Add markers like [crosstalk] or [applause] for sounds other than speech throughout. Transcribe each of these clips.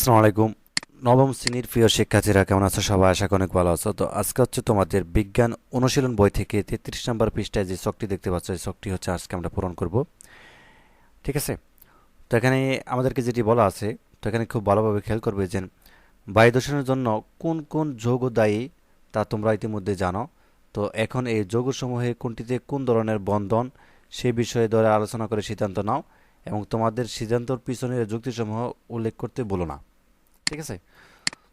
আসসালামু আলাইকুম। নবম শ্রেণির প্রিয় শিক্ষার্থীরা, কেমন আছো সবাই? আশা অনেক ভালো আছো। তো আজকে হচ্ছে তোমাদের বিজ্ঞান অনুশীলন বই থেকে তেত্রিশ নম্বর পৃষ্ঠায় যে শখটি দেখতে পাচ্ছ, এই শখটি হচ্ছে আজকে আমরা পূরণ করব। ঠিক আছে? তো এখানে আমাদেরকে যেটি বলা আছে, তো এখানে খুব ভালোভাবে খেয়াল করবে যে বায়ু দূষণের জন্য কোন কোন যৌগ দায়ী, তা তোমরা ইতিমধ্যে জানো। তো এখন এই যৌগসমূহে কোনটিতে কোন ধরনের বন্ধন সেই বিষয়ে ধরে আলোচনা করে সিদ্ধান্ত নাও এবং তোমাদের সিদ্ধান্তর পিছনের যুক্তিসমূহ উল্লেখ করতে বলো না। ঠিক আছে?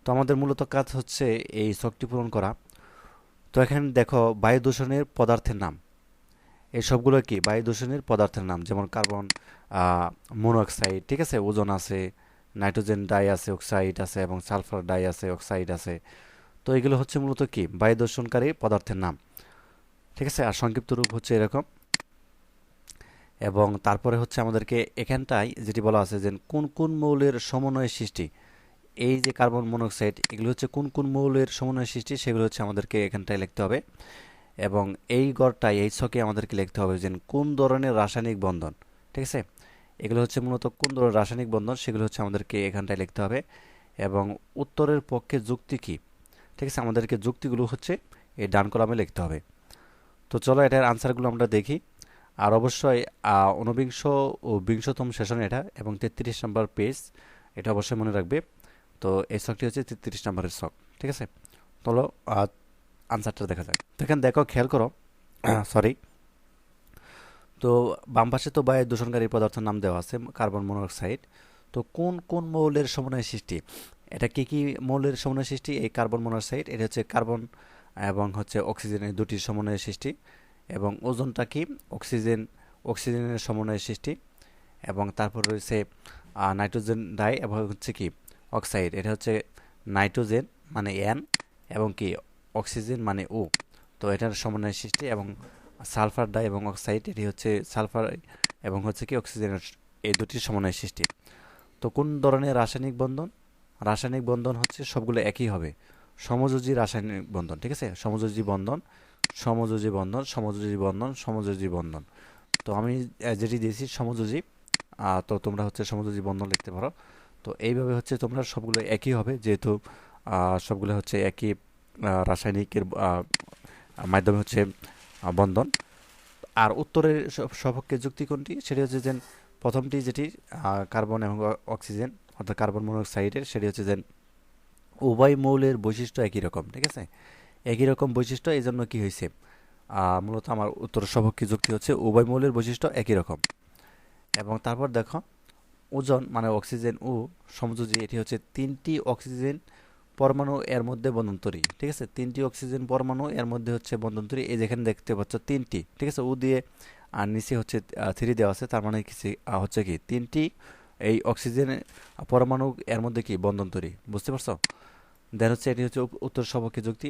তো আমাদের মূলত কাজ হচ্ছে এই শখটি পূরণ করা। তো এখানে দেখো বায়ু দূষণের পদার্থের নাম। এই সবগুলো কি? বায়ু দূষণের পদার্থের নাম, যেমন কার্বন মনোঅক্সাইড ঠিক আছে? ওজন আছে, নাইট্রোজেন ডাই আছে, অক্সাইড আছে এবং সালফার ডাই আছে, অক্সাইড আছে। তো এগুলো হচ্ছে মূলত কি? বায়ু দূষণকারী পদার্থের নাম। ঠিক আছে? আর সংক্ষিপ্ত রূপ হচ্ছে এরকম। এবং তারপরে হচ্ছে আমাদেরকে এখানটায় যেটি বলা আছে যে কোন কোন মৌলের সমন্বয় সৃষ্টি? এই যে কার্বন মনোক্সাইড, এগুলো হচ্ছে কোন কোন মৌলের সমন্বয় সৃষ্টি, সেগুলো হচ্ছে আমাদেরকে এখানটায় লিখতে হবে। এবং এই গড়টায়, এই ছকে আমাদেরকে লিখতে হবে যে কোন ধরনের রাসায়নিক বন্ধন, ঠিক আছে? এগুলো হচ্ছে মূলত কোন ধরনের রাসায়নিক বন্ধন, সেগুলো হচ্ছে আমাদেরকে এখানটায় লিখতে হবে। এবং উত্তরের পক্ষে যুক্তি কী, ঠিক আছে? আমাদেরকে যুক্তিগুলো হচ্ছে এই ডান কলামে লিখতে হবে। তো চলো এটার আনসারগুলো আমরা দেখি। আর অবশ্যই ঊনবিংশ ও বিংশতম সেশন এটা, এবং তেত্রিশ নম্বর পেজ, এটা অবশ্যই মনে রাখবে। তো এই শখটি হচ্ছে তেত্রিশ নম্বরের শখ ঠিক আছে? চলো আনসারটা দেখা যাক। তো এখানে দেখো, খেয়াল করো [coughs] সরি তো বাম পাশে তো বায়ু দূষণকারী পদার্থের নাম দেওয়া আছে, কার্বন মনোক্সাইড। তো কোন কোন মৌলের সমন্বয় সৃষ্টি? এটা কি কি মৌলের সমন্বয় সৃষ্টি? এই কার্বন মনোক্সাইড, এটা হচ্ছে কার্বন এবং হচ্ছে অক্সিজেনের দুটি সমন্বয়ের সৃষ্টি। এবং ওজনটা কি? অক্সিজেন, অক্সিজেনের সমন্বয়ের সৃষ্টি। এবং তারপর রয়েছে নাইট্রোজেন ডাই, এবং হচ্ছে কি? অক্সাইড, এটা হচ্ছে নাইট্রোজেন মানে এন এবং কি অক্সিজেন মানে ও তো এটার সমন্বয়ের সৃষ্টি এবং সালফার ডাই এবং অক্সাইড, এটি হচ্ছে সালফার এবং হচ্ছে কি অক্সিজেনের এই দুটির সমন্বয়ের সৃষ্টি। তো কোন ধরনের রাসায়নিক বন্ধন? রাসায়নিক বন্ধন হচ্ছে সবগুলো একই হবে। সমযোজী রাসায়নিক বন্ধন, ঠিক আছে? সমযোজী বন্ধন সমযোজী বন্ধন সমযোজী বন্ধন সমযোজী বন্ধন। তো আমি যেটি দিয়েছি সমযোজী তো তোমরা হচ্ছে সমযোজী বন্ধন লিখতে পারো। তো এইভাবে হচ্ছে তোমরা সবগুলো একই হবে, যেহেতু সবগুলো হচ্ছে একই রাসায়নিকের মাধ্যমে হচ্ছে বন্ধন। আর উত্তরের সপক্ষে যুক্তি কোনটি? সেটি হচ্ছে যে প্রথমটি যেটি কার্বন এবং অক্সিজেন, অর্থাৎ কার্বন মনোক্সাইডের, সেটি হচ্ছে যে উভয় মৌলের বৈশিষ্ট্য একই রকম, ঠিক আছে? একই রকম বৈশিষ্ট্য এই জন্য কী হয়েছে? মূলত আমার উত্তর সপক্ষে যুক্তি হচ্ছে উভয় মৌলের বৈশিষ্ট্য একই রকম। এবং তারপর দেখো ওজন মানে অক্সিজেন ও সমযোজী, এটি হচ্ছে তিনটি অক্সিজেন পরমাণু এর মধ্যে বন্ধন্তরী, ঠিক আছে? তিনটি অক্সিজেন পরমাণু এর মধ্যে হচ্ছে বন্ধন্তরী, এই যেখানে দেখতে পাচ্ছ তিনটি, ঠিক আছে? ও দিয়ে আর নিচে হচ্ছে থ্রি দেওয়া আছে, তার মানে কিছু হচ্ছে কি, তিনটি এই অক্সিজেন পরমাণু এর মধ্যে কি, বন্ধন্তরী, বুঝতে পারছ? দেন হচ্ছে এটি হচ্ছে উত্তর সপক্ষে যুক্তি,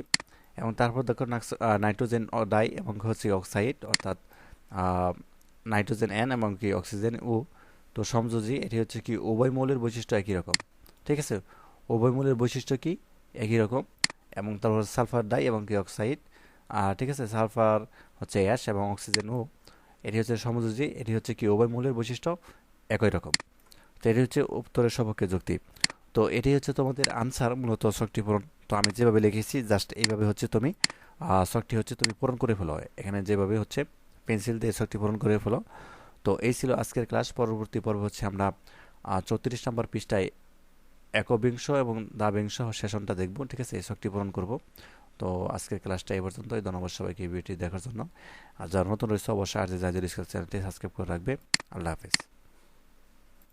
এবং তারপর দেখো নাইট্রোজেন ডাই, এবং হচ্ছে অক্সাইড, অর্থাৎ নাইট্রোজেন এন, এবং কি অক্সিজেন ও তো সমযোজী, এটি হচ্ছে কি উভয় মৌলের বৈশিষ্ট্য একই রকম। ঠিক আছে? উভয় মৌলের বৈশিষ্ট্য কি? একই রকম। এবং তারপর সালফার ডাই এবং কি অক্সাইড। আর ঠিক আছে? সালফার হচ্ছে অ্যাশ এবং অক্সিজেন ও। এটি হচ্ছে সমযোজী, এটি হচ্ছে কি উভয় মৌলের বৈশিষ্ট্য একই রকম। তো এটি হচ্ছে উত্তরের সপক্ষে যুক্তি। তো এটি হচ্ছে তোমাদের আনসার মূলত শক্তি পূরণ। তো আমি যেভাবে লিখেছি জাস্ট এইভাবে হচ্ছে তুমি শখটি হচ্ছে তুমি পূরণ করে ফেলো। এখানে যেভাবে হচ্ছে পেন্সিল দিয়ে শক্তি পূরণ করে ফেলো। তো এই ছিল আজকের ক্লাস। পরবর্তী পর্ব হচ্ছে আমরা চৌত্রিশ নম্বর পৃষ্ঠায় একবিংশ এবং দ্বাবিংশ সেশনটা দেখব, ঠিক আছে? এই শক্তি পূরণ করব। তো আজকের ক্লাসটা এই পর্যন্তই। ধন্যবাদ সবাইকে ভিডিওটি দেখার জন্য। আর যারা নতুন রয়েছে, অবশ্যই আর যে জাজের চ্যানেলটি সাবস্ক্রাইব করে রাখবে। আল্লাহ হাফিজ।